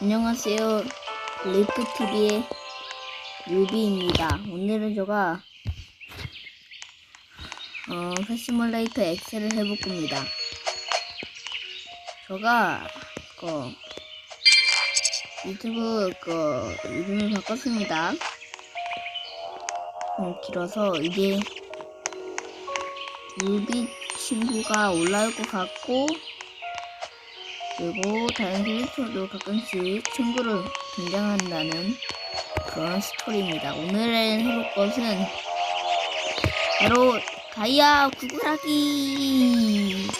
안녕하세요. 리프TV의 유비입니다. 오늘은 제가 어, 패시멀레이터 엑셀을 해볼 겁니다. 제가 그 유튜브 그 이름을 바꿨습니다. 좀 길어서 이게 유비 친구가 올라올 것 같고 그리고 다른 캐릭터도 가끔씩 친구로 등장한다는 그런 스토리입니다. 오늘은 해볼 것은 바로 다이아 구글하기가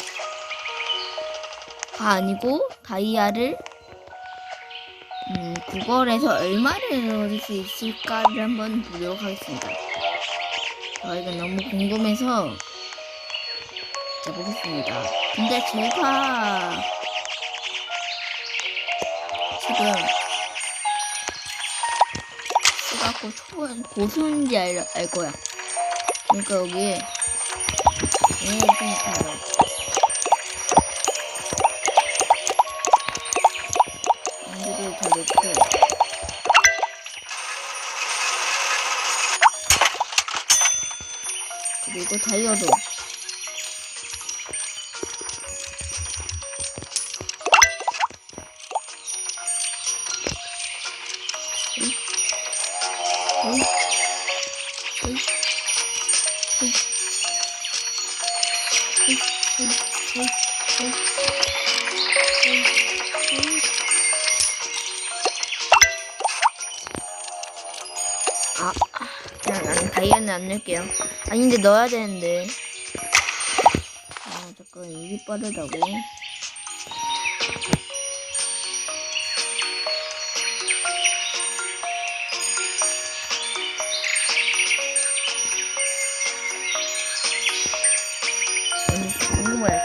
아니고 다이아를 음, 구걸에서 얼마를 얻을 수 있을까를 한번 보도록 하겠습니다. 저희가 너무 궁금해서 자 보겠습니다. 근데 제가 지금 쓰갖고 초보는 고수인지 알, 알 거야. 그러니까 여기에 얘를 좀 달아. 연기를 다 넣고 그리고 다이어도 아, 아, 그냥 난 다이아는 안 넣을게요. 아닌데 넣어야 되는데. 아, 잠깐 이게 빠르다고.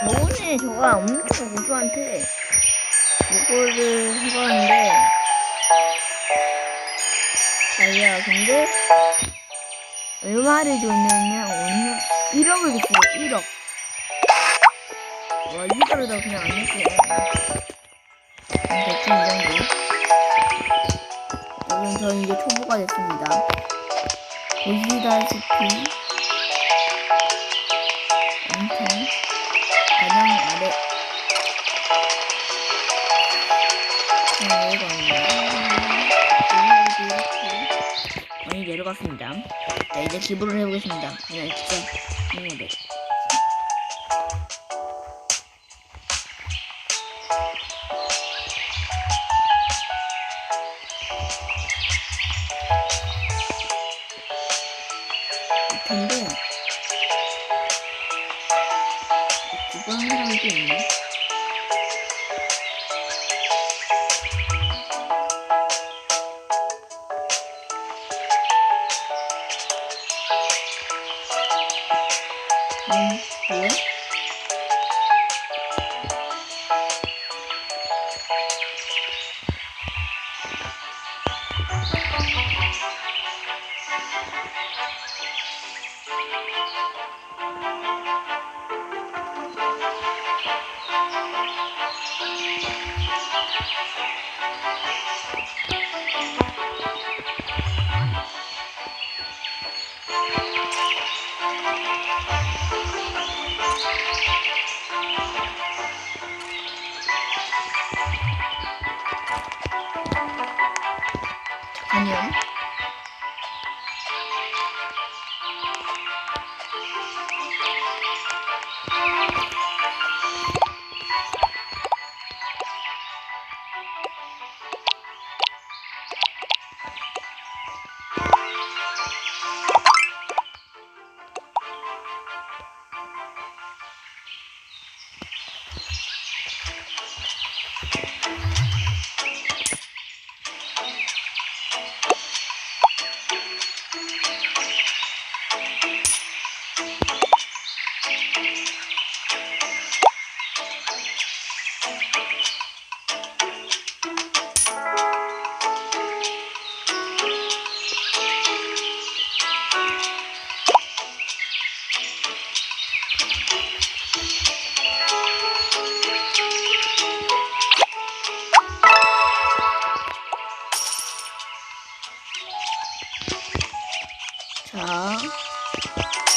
저번에 저가 엄청 고수한테 이거를 해봤는데, 아니야, 근데, 얼마를 줬냐면, 오늘 1억을 줬어요, 1억. 와, 이거를 더 그냥 안 낼게요. 대충 이 정도. 여러분, 저 이제 초보가 됐습니다. 보시다시피, 자 이제 기부를 해보겠습니다. 그냥 진짜 힘내게. 근데 기부하는 사람도 있네. Hello?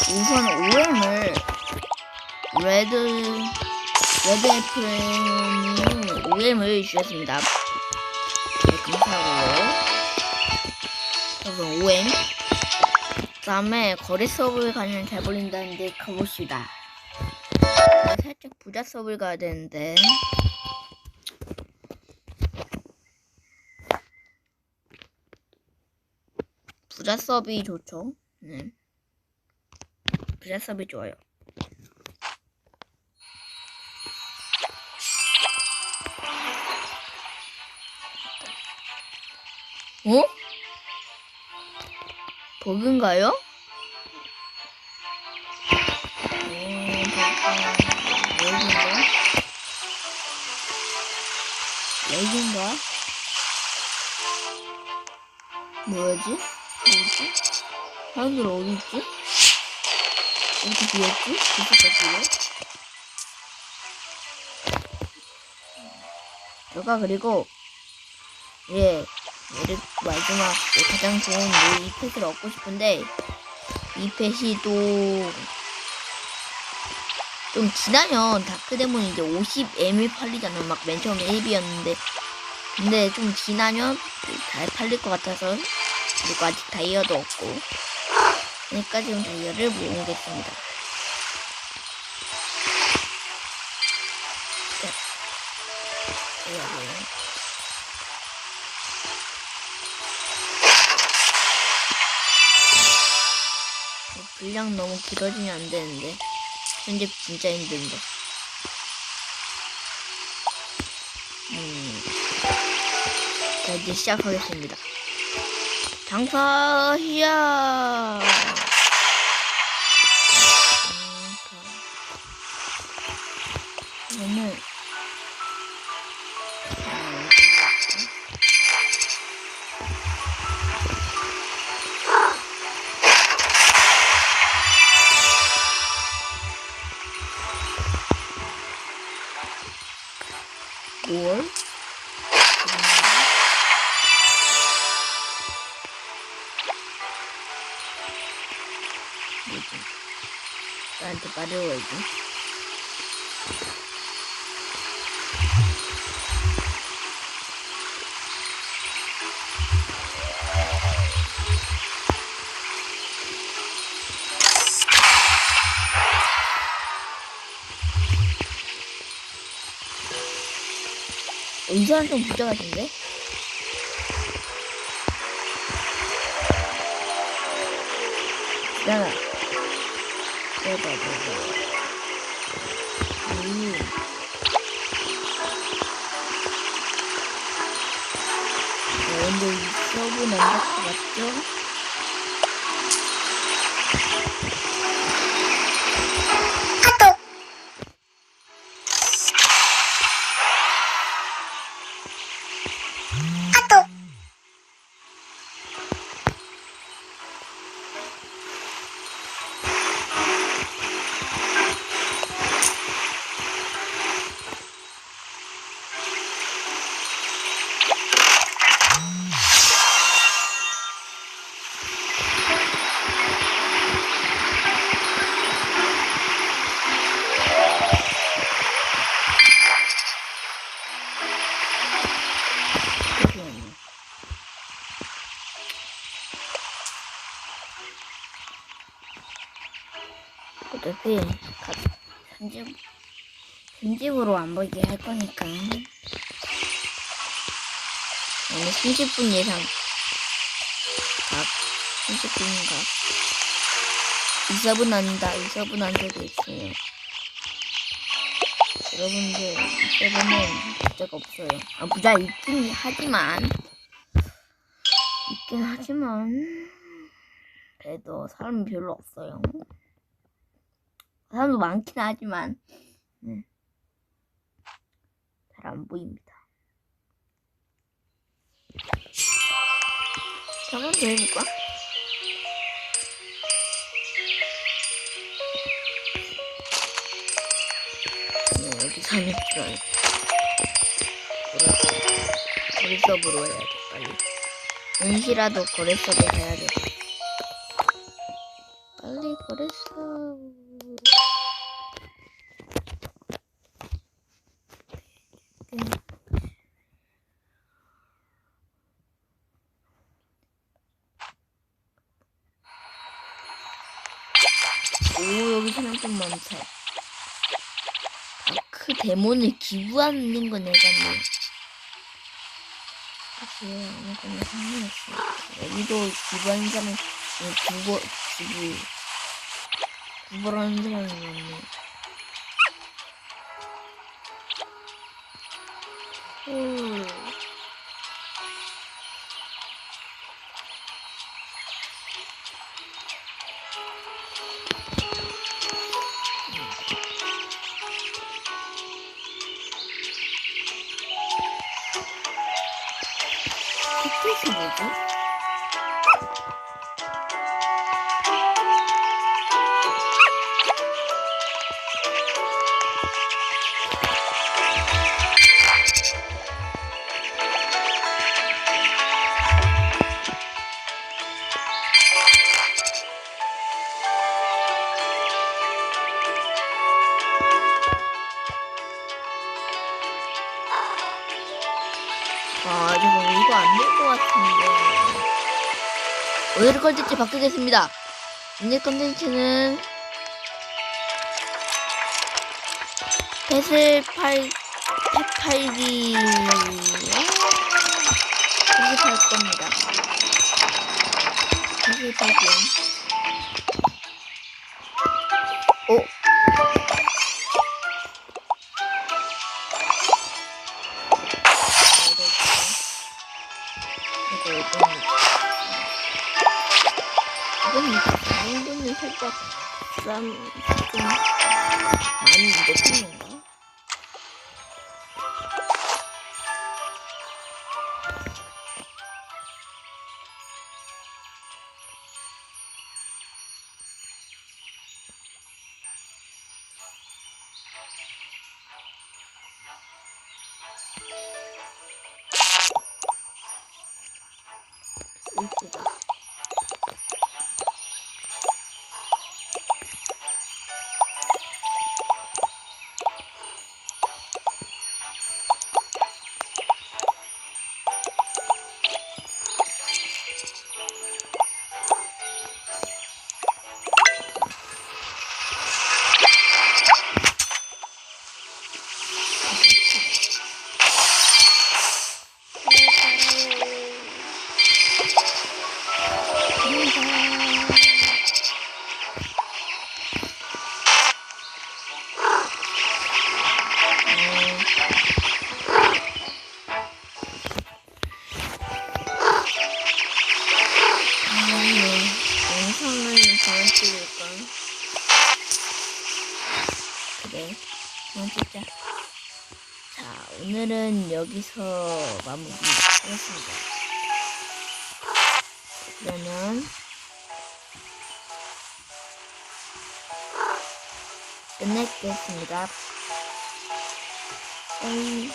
우선 OM을 레드 레드 애플님이 OM을 주셨습니다. 네, 감사하고요. 그럼 OM. 그다음에 거래 수업을 가면 잘 벌린다는데 가봅시다. 네, 살짝 부자 수업을 가야 되는데. 부자 수업이 좋죠. 네. 수업이 좋아요. 어? 버그인가요? 렉인가? 뭐야지? 뭐지? 사람들 어디 있지? 어디 비었지? 비었지? 제가 그리고 예 얘를 마지막 예, 가장 좋은 이 펫을 얻고 싶은데 이 펫이 또 좀 지나면 다크데몬이 이제 50M을 팔리잖아요. 막맨 처음에 1비였는데 근데 좀 지나면 잘 팔릴 것 같아서 그리고 아직 다이어도 없고 지금 다이어를 모으겠습니다. 네. 분량 너무 길어지면 안 되는데 현재 진짜 힘든데 음. 자 이제 시작하겠습니다 장사 시작 그 나한테 말해와야지. 이 사람 좀 같은데? 나나. 내가, 내가. 음. 어, 근데 이 수업은 안될것 같죠? 어차피 가, 편집, 편집으로 안 보이게 할 거니까. 오늘 30분 예상. 각. 30분 각. 이섭은 아니다. 이섭은 안 되고 있어요. 여러분들, 이섭은 부자가 없어요. 아, 부자 있긴 하지만. 있긴 하지만. 그래도 사람이 별로 없어요. 사람도 많긴 하지만 네. 잘안 보입니다. 더 해볼까? 네, 여기 30분 뭐라고 거래수업으로 해야 돼 빨리 은시라도 거래수업에 가야 돼 포켓몬처. 다크 데몬을 기부하는 건 해봤네. 사실 아무거나 상관없어. 여기도 기부하는 사람, 기부, 기부, 기부하는 사람이 많네. 헐. 오늘 컨텐츠 바꾸겠습니다. 오늘 컨텐츠는 펫을 팔, 펫 팔기. 펫을 팔 겁니다. 펫을 팔기. 오! 이거 이건 이건 이 정도는 살짝 쌈, 좀 많이 건가? 그만 찍을까? 그래, 그만 찍자. 자, 오늘은 여기서 마무리 하겠습니다. 그러면 끝내겠습니다. 음.